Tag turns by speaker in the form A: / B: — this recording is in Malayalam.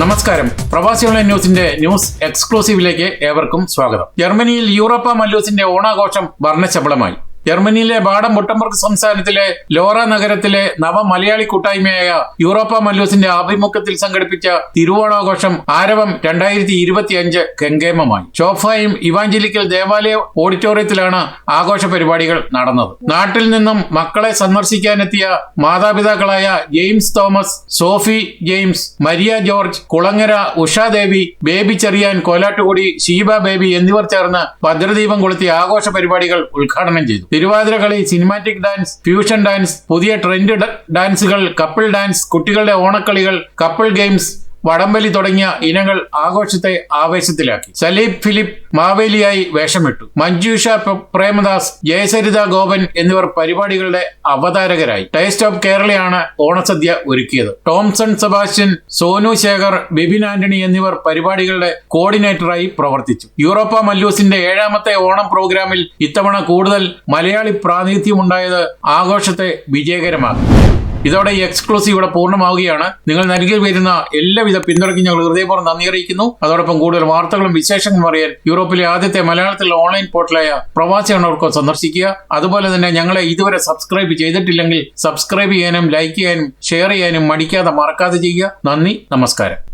A: നമസ്കാരം. പ്രവാസി ഓൺലൈൻ ന്യൂസിന്റെ ന്യൂസ് എക്സ്ക്ലൂസീവിലേക്ക് ഏവർക്കും സ്വാഗതം. ജർമ്മനിയിൽ യൂറോപ്പ മല്ലൂസിന്റെ ഓണാഘോഷം വർണശബളമായി. ജർമ്മനിയിലെ ബാഡം ബുട്ടംബർഗ് സംസ്ഥാനത്തിലെ ലോറ നഗരത്തിലെ നവ മലയാളി കൂട്ടായ്മയായ യൂറോപ്പ മല്ലൂസിന്റെ ആഭിമുഖ്യത്തിൽ സംഘടിപ്പിച്ച തിരുവോണാഘോഷം ആരവം രണ്ടായിരത്തി ഇരുപത്തി അഞ്ച് ഗംഗേമമായി. ഷോഫായും ഇവാഞ്ചലിക്കൽ ദേവാലയ ഓഡിറ്റോറിയത്തിലാണ് ആഘോഷ പരിപാടികൾ നടന്നത്. നാട്ടിൽ നിന്നും മക്കളെ സന്ദർശിക്കാനെത്തിയ മാതാപിതാക്കളായ James Thomas Sophy James Maria George Kulangara Ushadevi baby Cherian കോലാട്ടുകുടി Sheeba baby എന്നിവർ ചേർന്ന് ഭദ്രദീപം കൊളുത്തി ആഘോഷ പരിപാടികൾ ഉദ്ഘാടനം ചെയ്തു. തിരുവാതിര കളി സിനിമാറ്റിക് ഡാൻസ് ഫ്യൂഷൻ ഡാൻസ് പുതിയ ട്രെൻഡ് ഡാൻസുകൾ കപ്പിൾ ഡാൻസ് കുട്ടികളുടെ ഓണക്കളികൾ കപ്പിൾ ഗെയിംസ് വടംവലി തുടങ്ങിയ ഇനങ്ങൾ ആഘോഷത്തെ ആവേശത്തിലാക്കി. സലീബ് ഫിലിപ്പ് മാവേലിയായി വേഷമിട്ടു. മഞ്ജുഷ പ്രേമദാസ് ജയസരിത ഗോപൻ എന്നിവർ പരിപാടികളുടെ അവതാരകരായി. ടേസ്റ്റ് ഓഫ് കേരളയാണ് ഓണസദ്യ ഒരുക്കിയത്. ടോംസൺ സെബാസ്റ്റ്യൻ സോനു ശേഖർ ബിബിൻ ആന്റണി എന്നിവർ പരിപാടികളുടെ കോർഡിനേറ്ററായി പ്രവർത്തിച്ചു. യൂറോപ്പ മല്ലൂസിന്റെ ഏഴാമത്തെ ഓണം പ്രോഗ്രാമിൽ ഇത്തവണ കൂടുതൽ മലയാളി പ്രാതിനിധ്യമുണ്ടായത് ആഘോഷത്തെ വിജയകരമാക്കി. ഇതോടെ ഈ എക്സ്ക്ലൂസീവ് ഇവിടെ പൂർണമാവുകയാണ്. നിങ്ങൾ നൽകി വരുന്ന എല്ലാവിധ പിന്തുണയ്ക്കും ഞങ്ങൾ ഹൃദയപൂർവം നന്ദി അറിയിക്കുന്നു. അതോടൊപ്പം കൂടുതൽ വാർത്തകളും വിശേഷങ്ങളും അറിയാൻ യൂറോപ്പിലെ ആദ്യത്തെ മലയാളത്തിലെ ഓൺലൈൻ പോർട്ടലായ പ്രവാസി അണവർക്കോ സന്ദർശിക്കുക. അതുപോലെ തന്നെ ഞങ്ങളെ ഇതുവരെ സബ്സ്ക്രൈബ് ചെയ്തിട്ടില്ലെങ്കിൽ സബ്സ്ക്രൈബ് ചെയ്യാനും ലൈക്ക് ചെയ്യാനും ഷെയർ ചെയ്യാനും മടിക്കാതെ മറക്കാതെ ചെയ്യുക. നന്ദി നമസ്കാരം.